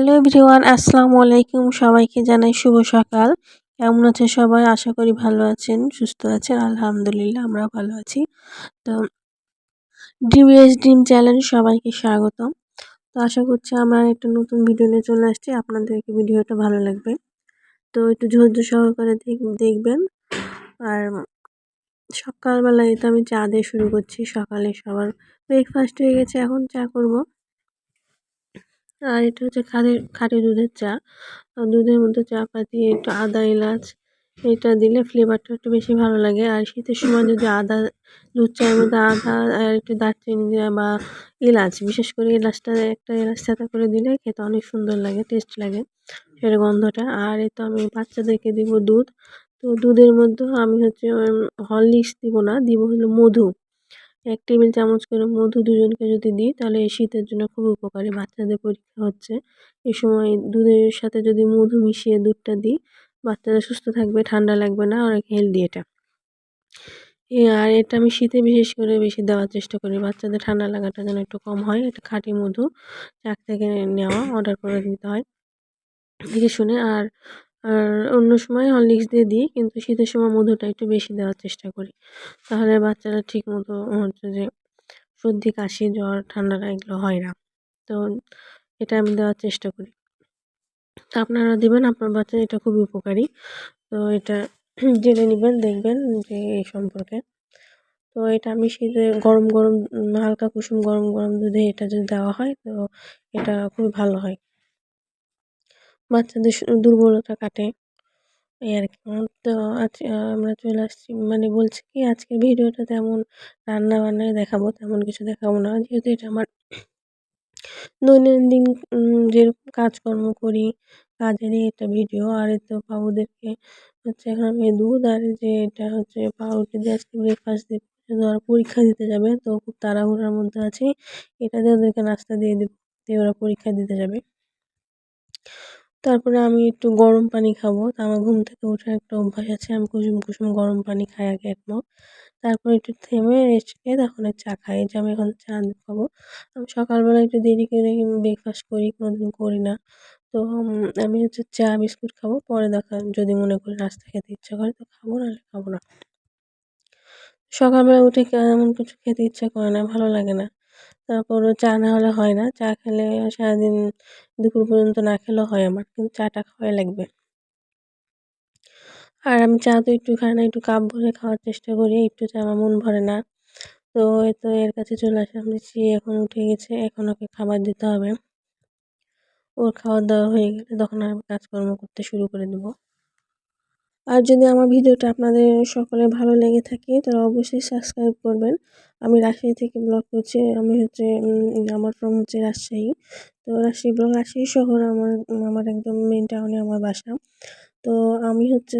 Hello everyone, আসসালামু আলাইকুম। সবাইকে জানাই শুভ সকাল। কেমন আছে সবাই? আশা করি ভালো আছেন, সুস্থ আছেন, আলহামদুলিল্লাহ আমরা ভালো আছি। তো ডিভিএস ড্রিম চ্যানেল সবাইকে স্বাগতম। তো আশা করছি আমার একটা নতুন ভিডিও নিয়ে চলে আসছি। আপনাদেরকে ভিডিওটা ভালো লাগবে। তো একটু ধৈর্য সহকারে দেখবেন। আর সকালবেলায় তো আমি চা দিয়ে শুরু করছি, সকালে সবার ব্রেকফাস্ট হয়ে গেছে, এখন চা করব। আর এটা হচ্ছে খাঁটি খাঁটি দুধের চা। দুধের মধ্যে চা পাতি একটু আদা এলাচ এটা দিলে ফ্লেভারটা একটু বেশি ভালো লাগে। আর শীতের সময় যদি আদা, দুধ চায়ের মধ্যে আদা আর একটু দারচিনি দেওয়া বা এলাচ, বিশেষ করে এলাচটা একটা এলাচ সাথে করে দিলে খেতে অনেক সুন্দর লাগে টেস্ট লাগে সেটা গন্ধটা। আর এ তো আমি বাচ্চাদেরকে দিব দুধ। তো দুধের মধ্যে আমি হচ্ছে হরলিক্স দিব না, দিব হলো মধু। এক টেবিল চামচ করে মধু দুজনকে যদি দিই, তাহলে এই শীতের জন্য খুব উপকারী। বাচ্চাদের পরীক্ষা হচ্ছে। এই সময় দুধের সাথে যদি মধু মিশিয়ে দুধটা দিই, বাচ্চারা সুস্থ থাকবে, ঠান্ডা লাগবে না, অনেক হেলদি এটা। আর এটা আমি শীতে বিশেষ করে বেশি দেওয়ার চেষ্টা করি। বাচ্চাদের ঠান্ডা লাগাটা যেন একটু কম হয়, এটা খাঁটি মধু চাক থেকে নেওয়া অর্ডার করে দিতে হয়। দেখে শুনে, আর আর অন্য সময় হরলিক্স দিয়ে দিই, কিন্তু শীতের সময় মধুটা একটু বেশি দেওয়ার চেষ্টা করি। তাহলে বাচ্চারা ঠিক মতো হচ্ছে যে সর্দি, কাশি, জ্বর, ঠান্ডাটা এগুলো হয় না। তো এটা আমি দেওয়ার চেষ্টা করি। তো আপনারা দেবেন, আপনার বাচ্চা এটা খুবই উপকারী। তো এটা জেনে নেবেন, দেখবেন যে এই সম্পর্কে। তো এটা আমি শীতে গরম গরম, হালকা কুসুম গরম গরম দুধে এটা যদি দেওয়া হয়, তো এটা খুবই ভালো হয়। বাচ্চাদের দুর্বলতা কাটে। এই আর কি। তো আজ আমরা চলে আসছি। মানে বলছি কি, আজকের ভিডিওটা তেমন রান্না বান্নায় দেখাবো, তেমন কিছু দেখাবো না। যেহেতু এটা আমার দৈনন্দিন যেরকম কাজকর্ম করি, কাজেরই এটা ভিডিও। আর তো বাবুদেরকে হচ্ছে এখন আমি দুধ, আর যে এটা হচ্ছে পাউরুটি দিয়ে আজকে ব্রেকফাস্ট দিয়ে ওরা পরীক্ষা দিতে যাবে, তো খুব তাড়াহুড়ার মধ্যে আছি। এটা দিয়ে ওদেরকে নাস্তা দিয়ে দেবো। দিয়ে ওরা পরীক্ষা দিতে যাবে। তারপরে আমি একটু গরম পানি খাব। তা আমার ঘুম থেকে ওঠার একটা অভ্যাস আছে। আমি কুসুম কুসুম গরম পানি খাই আগে এক মগ। তারপর একটু থেমে রেস্ট খেয়ে তখন চা খাই। যে আমি এখন চা খাব। আমি সকালবেলা একটু দেরি করে ব্রেকফাস্ট করি, কোনোদিন করি না। তো আমি হচ্ছে চা, বিস্কুট খাব। পরে দেখা, যদি মনে করি নাস্তা খেতে ইচ্ছা করে তো খাব, নাহলে খাব না। সকালবেলা উঠে এমন কিছু খেতে ইচ্ছা করে না, ভালো লাগে না। তারপরও চা না হলে হয় না। চা খেলে সারাদিন দুপুর পর্যন্ত না খেলেও হয় আমার, কিন্তু চাটা খাওয়াই লাগবে। আর আমি চা তো একটু খাই না, একটু কাপ ভরে খাওয়ার চেষ্টা করি, একটু চা আমার মন ভরে না। তো তো এর কাছে চলে আসলাম সে এখন উঠে গেছে, এখন ওকে খাবার দিতে হবে। ওর খাওয়া দাওয়া হয়ে গেলে তখন আমি কাজকর্ম করতে শুরু করে দেবো। আর যদি আমার ভিডিওটা আপনাদের সকলে ভালো লেগে থাকে, তাহলে অবশ্যই সাবস্ক্রাইব করবেন। আমি রাজশাহী থেকে ব্লগ করছি, আমি হচ্ছে আমার ফ্রম হচ্ছে রাজশাহী। তো রাজশাহী ব্লগ রাজশাহী শহর আমার আমার একদম মেন টাউনে আমার বাসা। তো আমি হচ্ছে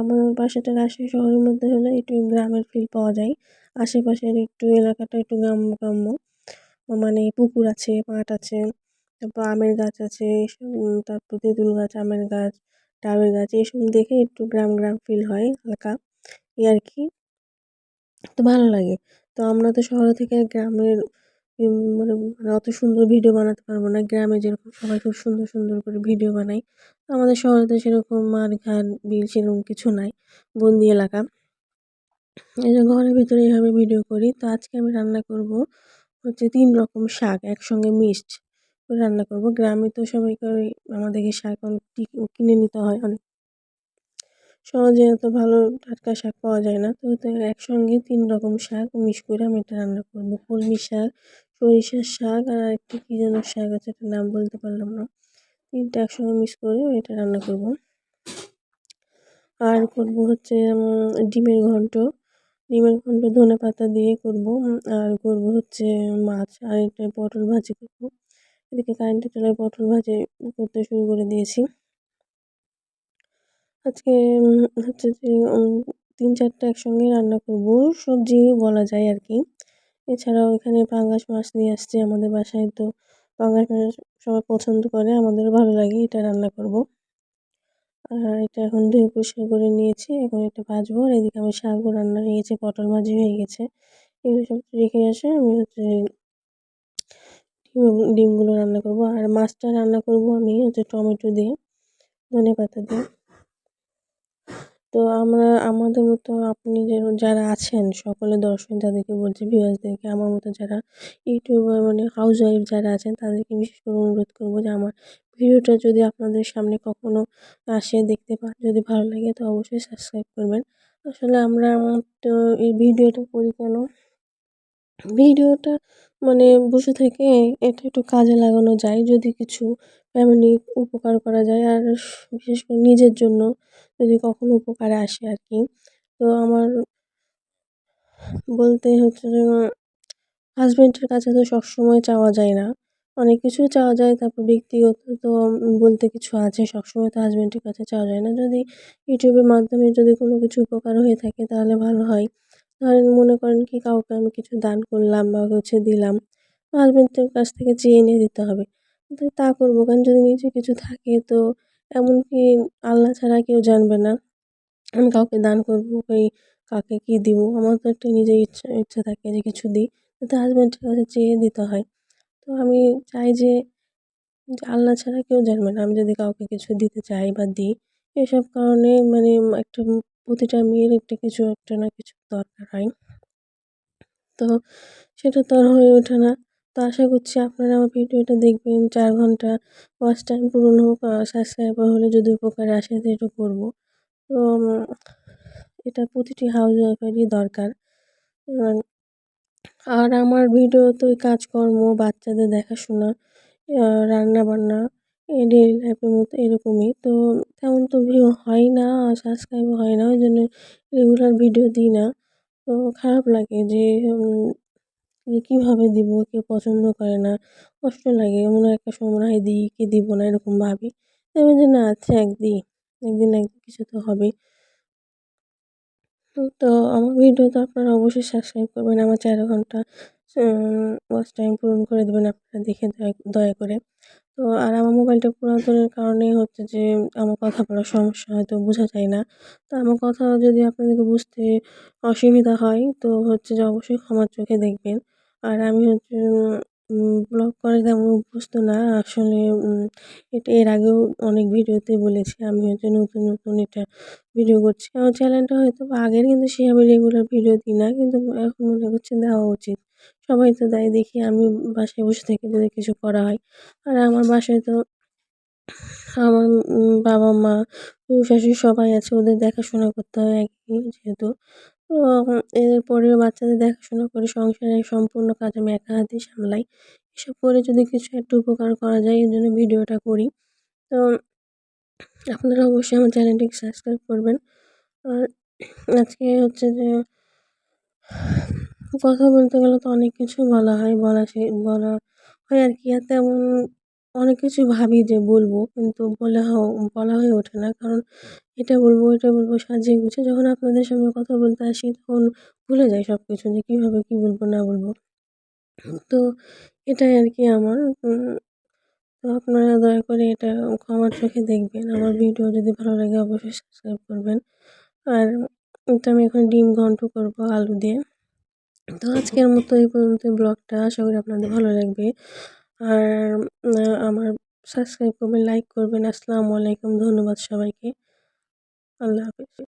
আমার বাসাটা রাজশাহী শহরের মধ্যে হলে একটু গ্রামের ফিল পাওয়া যায়। আশেপাশের একটু এলাকাটা একটু গ্রাম, গ্রাম্য। মানে পুকুর আছে, মাঠ আছে, তারপর আমের গাছ আছে তারপর তেঁতুল গাছ, আমের গাছ। ডাবের গাছ এসব দেখে একটু গ্রাম গ্রাম ফিল হয়, হালকা। এই আর কি। তো ভালো লাগে। তো আমরা তো শহর থেকে গ্রামের মানে অত সুন্দর ভিডিও বানাতে পারব না। গ্রামে যেরকম সবাই খুব সুন্দর সুন্দর করে ভিডিও বানায় আমাদের শহরে তো সেরকম মাঠ ঘাট, বিল সেরকম কিছু নাই, বন্দি এলাকা। এই যে ঘরের ভিতরে এইভাবে ভিডিও করি। তো আজকে আমি রান্না করব হচ্ছে তিন রকম শাক, একসঙ্গে মিক্সড রান্না করব। গ্রামে তো সবাইকে আমাদেরকে শাক কিনে নিতে হয় অনেক। সহজে এত ভালো টাটকা শাক পাওয়া যায় না। তো একসঙ্গে তিন রকম শাক মিক্স করে আমি এটা রান্না করব। কলমি শাক, সরিষার শাক আর একটু কী যেন শাক আছে একটা নাম বলতে পারলাম না। তিনটা একসঙ্গে মিক্স করে এটা রান্না করব। আর করব হচ্ছে ডিমের ঘন্ট। ডিমের ঘন্ট ধনে পাতা দিয়ে করব। আর করব হচ্ছে মাছ। আর এটা পটল ভাজি করব। এদিকে কারেন্টের চলায় পটল ভাজি করতে শুরু করে দিয়েছি। আজকে হচ্ছে যে তিন চারটা একসঙ্গে রান্না করব। সবজি বলা যায় আর কি। এছাড়াও এখানে পাঙ্গাস মাছ নিয়ে আসছে আমাদের বাসায়। তো পাঙ্গাস মাছ সবাই পছন্দ করে, আমাদেরও ভালো লাগে, এটা রান্না করব। আর এটা এখন ধুয়ে পরিষ্কার করে নিয়েছি, এখন এটা ভাজবো। আর এদিকে আমার শাকও রান্না হয়ে গেছে, পটল ভাজি হয়ে গেছে। এগুলো সব রেখে আসে, আমি হচ্ছে ডিমগুলো রান্না করব। আর মাছটা রান্না করব আমি, হচ্ছে টমেটো দিয়ে, ধনে পাতা দিয়ে। তো আমরা, আমাদের মতো আপনি যারা আছেন, সকলে দর্শক যাদেরকে বলছি ভিউয়ার্সদেরকে আমার মতো যারা ইউটিউবার মানে হাউস ওয়াইফ যারা আছেন, তাদেরকে বিশেষ করে অনুরোধ করব যে, আমার ভিডিওটা যদি আপনাদের সামনে কখনো আসে, দেখতে পান, যদি ভালো লাগে, তো অবশ্যই সাবস্ক্রাইব করবেন। আসলে আমরা আমার তো এই ভিডিওটা করি কেন? ভিডিওটা মানে বসে থেকে এটা একটু কাজে লাগানো যায়, যদি কিছু ফ্যামিলি উপকার করা যায়। আর বিশেষ করে নিজের জন্য যদি কখনো উপকারে আসে আর কি তো আমার বলতে হচ্ছে যে হাজব্যান্ডের কাছে তো সবসময় চাওয়া যায় না। অনেক কিছু চাওয়া যায়, তারপর ব্যক্তিগত তো বলতে কিছু আছে, সবসময় তো হাজব্যান্ডের কাছে চাওয়া যায় না। যদি ইউটিউবের মাধ্যমে যদি কোনো কিছু উপকার হয়ে থাকে, তাহলে ভালো হয়। ধরেন মনে করেন কি কাউকে আমি কিছু দান করলাম বা হচ্ছে দিলাম হাজব্যান্ডের কাছ থেকে চেয়ে নিয়ে দিতে হবে। তো তা করব কারণ যদি নিজে কিছু থাকে, তো এমনকি আল্লাহ ছাড়া কেউ জানবে না? আমি কাউকে দান করব ওই কাকে কী দিব? আমার তো একটা নিজের ইচ্ছা ইচ্ছা থাকে যে কিছু দিই। তাতে হাজব্যান্ডের কাছে চেয়ে দিতে হয়। তো আমি চাই যে আল্লাহ ছাড়া কেউ জানবে না। আমি যদি কাউকে কিছু দিতে চাই বা দিই, এসব কারণে মানে একটা প্রতিটা মেয়ের একটা কিছু, একটা না কিছু দরকার হয়। তো সেটা তো আর হয়ে ওঠে না। তো আশা করছি আপনারা আমার ভিডিওটা দেখবেন চার ঘণ্টা ওয়াচ টাইম পূরণ হোক সাবস্ক্রাইবার হলে যদি উপকারে আসে তো এটা করব। তো এটা প্রতিটি হাউস ওয়াইফেরই দরকার আর আমার ভিডিও তো কাজকর্ম, বাচ্চাদের দেখাশোনা রান্না বান্না ডেইলি লাইফের মতো এরকমই। তো তেমন তো ভিউ হয় না আর সাবস্ক্রাইবও হয় না ওই জন্য রেগুলার ভিডিও দিই না। তো খারাপ লাগে যে যে কীভাবে দিব, কেউ পছন্দ করে না, কষ্ট লাগে, মনে হয় একটা সময় দিই কি দিব না, এরকম ভাবি। এবার যে না আচ্ছা একদিন একদিন একদিন কিছু তো হবে। তো আমার ভিডিও তো আপনারা অবশ্যই সাবস্ক্রাইব করবেন, আমার চার ঘণ্টা ওয়াচ টাইম পূরণ করে দেবেন, আপনারা দেখে দয়া দয়া করে। তো আর আমার মোবাইলটা পুরাতনের কারণে হচ্ছে যে আমার কথা বলার সমস্যা হয়তো বোঝা যায় না। তো আমার কথা যদি আপনাদেরকে বুঝতে অসুবিধা হয়, তো হচ্ছে যে অবশ্যই ক্ষমার চোখে দেখবেন। আর আমি হচ্ছে ব্লগ করা তেমন অভ্যস্ত না। আসলে এটা এর আগেও অনেক ভিডিওতে বলেছি, আমি হচ্ছে নতুন নতুন এটা ভিডিও করছি। আমার চ্যানেলটা হয়তো আগের, কিন্তু সেভাবে রেগুলার ভিডিও দিই না। কিন্তু এখন মনে করছি দেওয়া উচিত। সবাই তো দেয়, দেখি আমি বাসায় বসে থেকে যদি কিছু করা হয়। আর আমার বাসায় তো আমার বাবা মা শ্বশুর শাশুড়ি সবাই আছে, ওদের দেখাশোনা করতে হয় একই যেহেতু। তো এদের পরেও বাচ্চাদের দেখাশোনা করে সংসারের সম্পূর্ণ কাজ আমি একা হাতে সামলাই। এসব করে যদি কিছু একটা উপকার করা যায় এই জন্য ভিডিওটা করি। তো, আপনারা অবশ্যই আমার চ্যানেলটিকে সাবস্ক্রাইব করবেন। আর আজকে হচ্ছে যে কথা বলতে গেলে তো অনেক কিছু বলা হয়, বলা সে, বলা হয় আর কি। আর তেমন অনেক কিছু ভাবি যে বলব, কিন্তু বলা বলা হয়ে ওঠে না। কারণ এটা বলব এটা বলব, সাজিয়ে গুছিয়ে যখন আপনাদের সঙ্গে কথা বলতে আসি তখন ভুলে যাই সব কিছু যে কীভাবে কী বলব, না বলব। তো এটাই আর কি আমার। তো আপনারা দয়া করে এটা ক্ষমার চোখে দেখবেন। আমার ভিডিও যদি ভালো লাগে অবশ্যই সাবস্ক্রাইব করবেন। আর এটা আমি এখন ডিম ঘন্ট করব আলু দিয়ে। তো আজকের মতো এই পর্যন্ত ব্লগটা। আশা করি আপনাদের ভালো লাগবে। আর আমার সাবস্ক্রাইব করবেন লাইক করবেন। আসসালামু আলাইকুম। ধন্যবাদ সবাইকে। আল্লাহ হাফিজ।